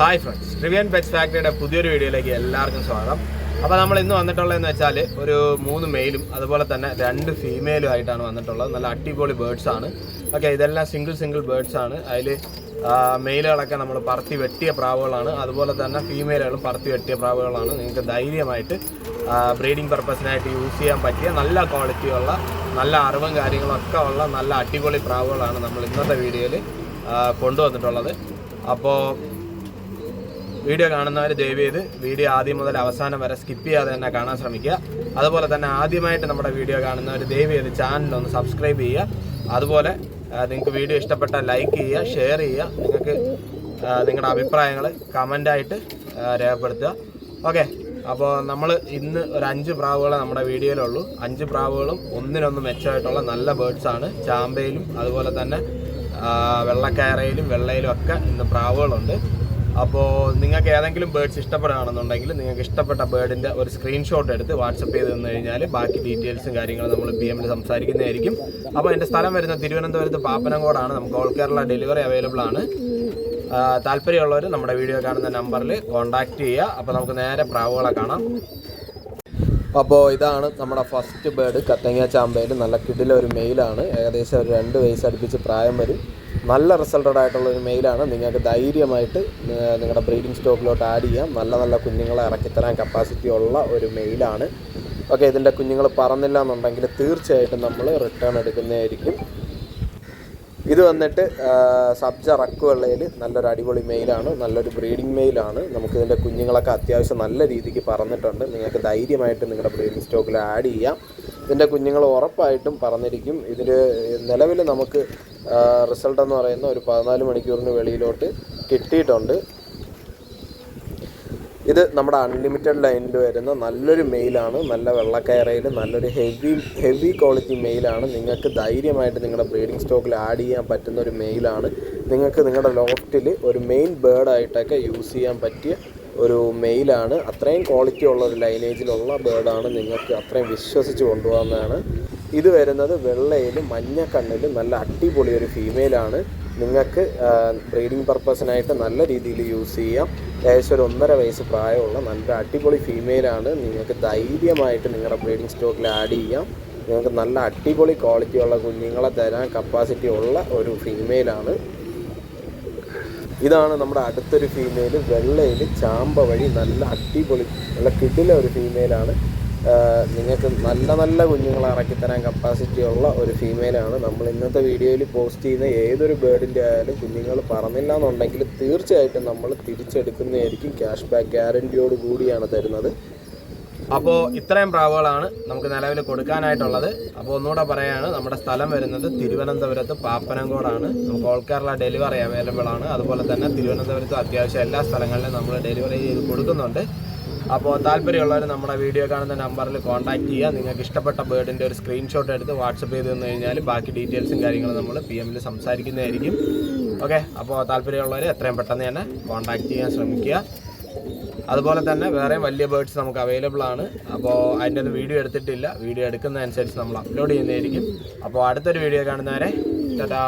Hi friends Rivian pets ഫാക്ടറിയുടെ പുതിയൊരു വീഡിയോയിലേക്ക് എല്ലാവർക്കും സ്വാഗതം. അപ്പോൾ നമ്മൾ ഇന്ന് വന്നിട്ടുള്ളതെന്ന് വെച്ചാൽ ഒരു മൂന്ന് മെയിലും അതുപോലെ തന്നെ രണ്ട് ഫീമെയിലും ആയിട്ടാണ് വന്നിട്ടുള്ളത്. നല്ല അടിപൊളി ബേഡ്സ് ആണ്. ഓക്കെ ഇതെല്ലാം സിംഗിൾ സിംഗിൾ ബേഡ്സ് ആണ്. അതിൽ മെയിലുകളൊക്കെ നമ്മൾ പറത്തി വെട്ടിയ പ്രാവുകളാണ്. അതുപോലെ തന്നെ ഫീമെയിലുകളും പറത്തി വെട്ടിയ പ്രാവുകളാണ്. നിങ്ങൾക്ക് ധൈര്യമായിട്ട് ബ്രീഡിംഗ് പർപ്പസിനായിട്ട് യൂസ് ചെയ്യാൻ പറ്റിയ നല്ല ക്വാളിറ്റിയുള്ള നല്ല അറിവും കാര്യങ്ങളൊക്കെ ഉള്ള നല്ല അടിപൊളി പ്രാവുകളാണ് നമ്മൾ ഇന്നത്തെ വീഡിയോയിൽ കൊണ്ടുവന്നിട്ടുള്ളത്. അപ്പോൾ വീഡിയോ കാണുന്നവർ ദയവ് ചെയ്ത് വീഡിയോ ആദ്യം മുതൽ അവസാനം വരെ സ്കിപ്പ് ചെയ്യാതെ തന്നെ കാണാൻ ശ്രമിക്കുക. അതുപോലെ തന്നെ ആദ്യമായിട്ട് നമ്മുടെ വീഡിയോ കാണുന്നവർ ദയവ് ചെയ്ത് ചാനലൊന്ന് സബ്സ്ക്രൈബ് ചെയ്യുക. അതുപോലെ നിങ്ങൾക്ക് വീഡിയോ ഇഷ്ടപ്പെട്ടാൽ ലൈക്ക് ചെയ്യുക ഷെയർ ചെയ്യുക. നിങ്ങൾക്ക് നിങ്ങളുടെ അഭിപ്രായങ്ങൾ കമന്റായിട്ട് രേഖപ്പെടുത്തുക. ഓക്കെ അപ്പോൾ നമ്മൾ ഇന്ന് ഒരു അഞ്ച് പ്രാവുകളെ നമ്മുടെ വീഡിയോയിലുള്ളൂ. അഞ്ച് പ്രാവുകളും ഒന്നിനൊന്ന് മെച്ചമായിട്ടുള്ള നല്ല ബേഡ്സാണ് ചാമ്പയിലും അതുപോലെ തന്നെ വെള്ളക്കയറയിലും വെള്ളയിലും ഒക്കെ ഇന്ന് പ്രാവുകളുണ്ട്. അപ്പോൾ നിങ്ങൾക്ക് ഏതെങ്കിലും ബേർഡ്സ് ഇഷ്ടപ്പെടുകയാണെന്നുണ്ടെങ്കിൽ നിങ്ങൾക്ക് ഇഷ്ടപ്പെട്ട ബേർഡിന്റെ ഒരു സ്ക്രീൻഷോട്ട് എടുത്ത് വാട്സപ്പ് ചെയ്ത് തന്നു കഴിഞ്ഞാൽ ബാക്കി ഡീറ്റെയിൽസും കാര്യങ്ങളും നമ്മൾ പി എമ്മിൽ സംസാരിക്കുന്നതായിരിക്കും. അപ്പോൾ എന്റെ സ്ഥലം വരുന്ന തിരുവനന്തപുരത്ത് പാപ്പനംകോടാണ്. നമുക്ക് ഓൾ കേരള ഡെലിവറി അവൈലബിൾ ആണ്. താല്പര്യമുള്ളവർ നമ്മുടെ വീഡിയോ കാണുന്ന നമ്പറിൽ കോൺടാക്റ്റ് ചെയ്യുക. അപ്പോൾ നമുക്ക് നേരെ പ്രാവുകളെ കാണാം. അപ്പോൾ ഇതാണ് നമ്മുടെ ഫസ്റ്റ് ബേർഡ് കത്തങ്ങ ചാമ്പയിൽ നല്ല കിടിലൊരു മെയിലാണ് ഏകദേശം ഒരു രണ്ട് വയസ്സ് അടുപ്പിച്ച് പ്രായം വരും. നല്ല റിസൾട്ടഡ് ആയിട്ടുള്ള ഒരു മെയിലാണ് നിങ്ങൾക്ക് ധൈര്യമായിട്ട് നിങ്ങളുടെ ബ്രീഡിംഗ് സ്റ്റോക്കിലോട്ട് ആഡ് ചെയ്യാം. നല്ല നല്ല കുഞ്ഞുങ്ങളെ ഇറക്കിത്തരാൻ കപ്പാസിറ്റി ഉള്ള ഒരു മെയിലാണ് ഓക്കെ ഇതിന്റെ കുഞ്ഞുങ്ങൾ പറന്നില്ല എന്നുണ്ടെങ്കിൽ തീർച്ചയായിട്ടും നമ്മൾ റിട്ടേൺ എടുക്കുന്നതായിരിക്കും. ഇത് വന്നിട്ട് സബ്ജ റക്കുവെള്ളയിൽ നല്ലൊരു അടിപൊളി മെയിലാണ് നല്ലൊരു ബ്രീഡിംഗ് മെയിലാണ് നമുക്ക് ഇതിന്റെ കുഞ്ഞുങ്ങളൊക്കെ അത്യാവശ്യം നല്ല രീതിക്ക് പറന്നിട്ടുണ്ട്. നിങ്ങൾക്ക് ധൈര്യമായിട്ട് നിങ്ങളുടെ ബ്രീഡിംഗ് സ്റ്റോക്കിൽ ആഡ് ചെയ്യാം. ഇതിന്റെ കുഞ്ഞുങ്ങൾ ഉറപ്പായിട്ടും പറഞ്ഞിരിക്കും. ഇതിൽ നിലവിൽ നമുക്ക് റിസൾട്ട് എന്ന് പറയുന്ന ഒരു പതിനാല് മണിക്കൂറിന് വെളിയിലോട്ട് കിട്ടിയിട്ടുണ്ട്. ഇത് നമ്മുടെ അൺലിമിറ്റഡ് ലൈനിൽ വരുന്ന നല്ലൊരു മെയിലാണ്. നല്ല വെള്ളക്കയറയിൽ നല്ലൊരു ഹെവി ഹെവി ക്വാളിറ്റി മെയിലാണ്. നിങ്ങൾക്ക് ധൈര്യമായിട്ട് നിങ്ങളുടെ ബ്രീഡിംഗ് സ്റ്റോക്കിൽ ആഡ് ചെയ്യാൻ പറ്റുന്ന ഒരു മെയിലാണ്. നിങ്ങൾക്ക് നിങ്ങളുടെ ലോഫ്റ്റിൽ ഒരു മെയിൻ ബേർഡായിട്ടൊക്കെ യൂസ് ചെയ്യാൻ പറ്റിയ ഒരു മെയിലാണ്. അത്രയും ക്വാളിറ്റി ഉള്ള ഒരു ലൈനേജിലുള്ള ബേർഡാണ് നിങ്ങൾക്ക് അത്രയും വിശ്വസിച്ച് കൊണ്ടുപോകുന്നതാണ് ഇത് വരുന്നത് മഞ്ഞ മഞ്ഞക്കണ്ണിൽ നല്ല അടിപൊളി ഒരു ഫീമെയിലാണ് നിങ്ങൾക്ക് ബ്രീഡിംഗ് പർപ്പസിനായിട്ട് നല്ല രീതിയിൽ യൂസ് ചെയ്യാം. ഏകദേശം ഒരു ഒന്നര വയസ്സ് പ്രായമുള്ള നല്ല അടിപൊളി ഫീമെയിലാണ് നിങ്ങൾക്ക് ധൈര്യമായിട്ട് നിങ്ങളുടെ ബ്രീഡിംഗ് സ്റ്റോക്കിൽ ആഡ് ചെയ്യാം. നിങ്ങൾക്ക് നല്ല അടിപൊളി ക്വാളിറ്റിയുള്ള കുഞ്ഞുങ്ങളെ തരാൻ കപ്പാസിറ്റി ഉള്ള ഒരു ഫീമെയിലാണ് ഇതാണ് നമ്മുടെ അടുത്തൊരു ഫീമെയിൽ വെള്ളയിൽ ചാമ്പ വഴി നല്ല അടിപൊളി നല്ല കിടില ഒരു ഫീമെയിലാണ് നിങ്ങൾക്ക് നല്ല നല്ല കുഞ്ഞുങ്ങളെ ഇറക്കിത്തരാൻ കപ്പാസിറ്റി ഉള്ള ഒരു ഫീമെയിലാണ് നമ്മൾ ഇന്നത്തെ വീഡിയോയിൽ പോസ്റ്റ് ചെയ്യുന്ന ഏതൊരു ബേർഡിന്റെ ആയാലും കുഞ്ഞുങ്ങൾ പറന്നില്ല എന്നുണ്ടെങ്കിൽ തീർച്ചയായിട്ടും നമ്മൾ തിരിച്ചെടുക്കുന്നതായിരിക്കും. ക്യാഷ് ബാക്ക് ഗ്യാരന്റിയോട് കൂടിയാണ് തരുന്നത്. അപ്പോൾ ഇത്രയും പ്രാവുകളാണ് നമുക്ക് നിലവിൽ കൊടുക്കാനായിട്ടുള്ളത്. അപ്പോൾ ഒന്നുകൂടെ പറയാണ് നമ്മുടെ സ്ഥലം വരുന്നത് തിരുവനന്തപുരത്ത് പാപ്പനംകോടാണ്. നമുക്ക് ഓൾ കേരള ഡെലിവറി അവൈലബിൾ ആണ്. അതുപോലെ തന്നെ തിരുവനന്തപുരത്ത് അത്യാവശ്യം എല്ലാ സ്ഥലങ്ങളിലും നമ്മൾ ഡെലിവറി ചെയ്ത് കൊടുക്കുന്നുണ്ട്. അപ്പോൾ താല്പര്യമുള്ളവർ നമ്മുടെ വീഡിയോ കാണുന്ന നമ്പറിൽ കോൺടാക്ട് ചെയ്യുക. നിങ്ങൾക്ക് ഇഷ്ടപ്പെട്ട ബേർഡിന്റെ ഒരു സ്ക്രീൻഷോട്ട് എടുത്ത് വാട്സപ്പ് ചെയ്ത് തന്നു കഴിഞ്ഞാൽ ബാക്കി ഡീറ്റെയിൽസും കാര്യങ്ങളും നമ്മൾ പി എമ്മിൽ സംസാരിക്കുന്നതായിരിക്കും. ഓക്കെ അപ്പോൾ താല്പര്യമുള്ളവർ എത്രയും പെട്ടെന്ന് തന്നെ കോൺടാക്ട് ചെയ്യാൻ ശ്രമിക്കുക. അതുപോലെ തന്നെ വേറെ വലിയ ബേർഡ്സ് നമുക്ക് അവൈലബിൾ ആണ്. അപ്പോൾ അതിന്റെ ഒന്നും വീഡിയോ എടുത്തിട്ടില്ല. വീഡിയോ എടുക്കുന്നതനുസരിച്ച് നമ്മൾ അപ്ലോഡ് ചെയ്യുന്നതായിരിക്കും. അപ്പോൾ അടുത്തൊരു വീഡിയോ കാണുന്നവരെ ടാറ്റാ.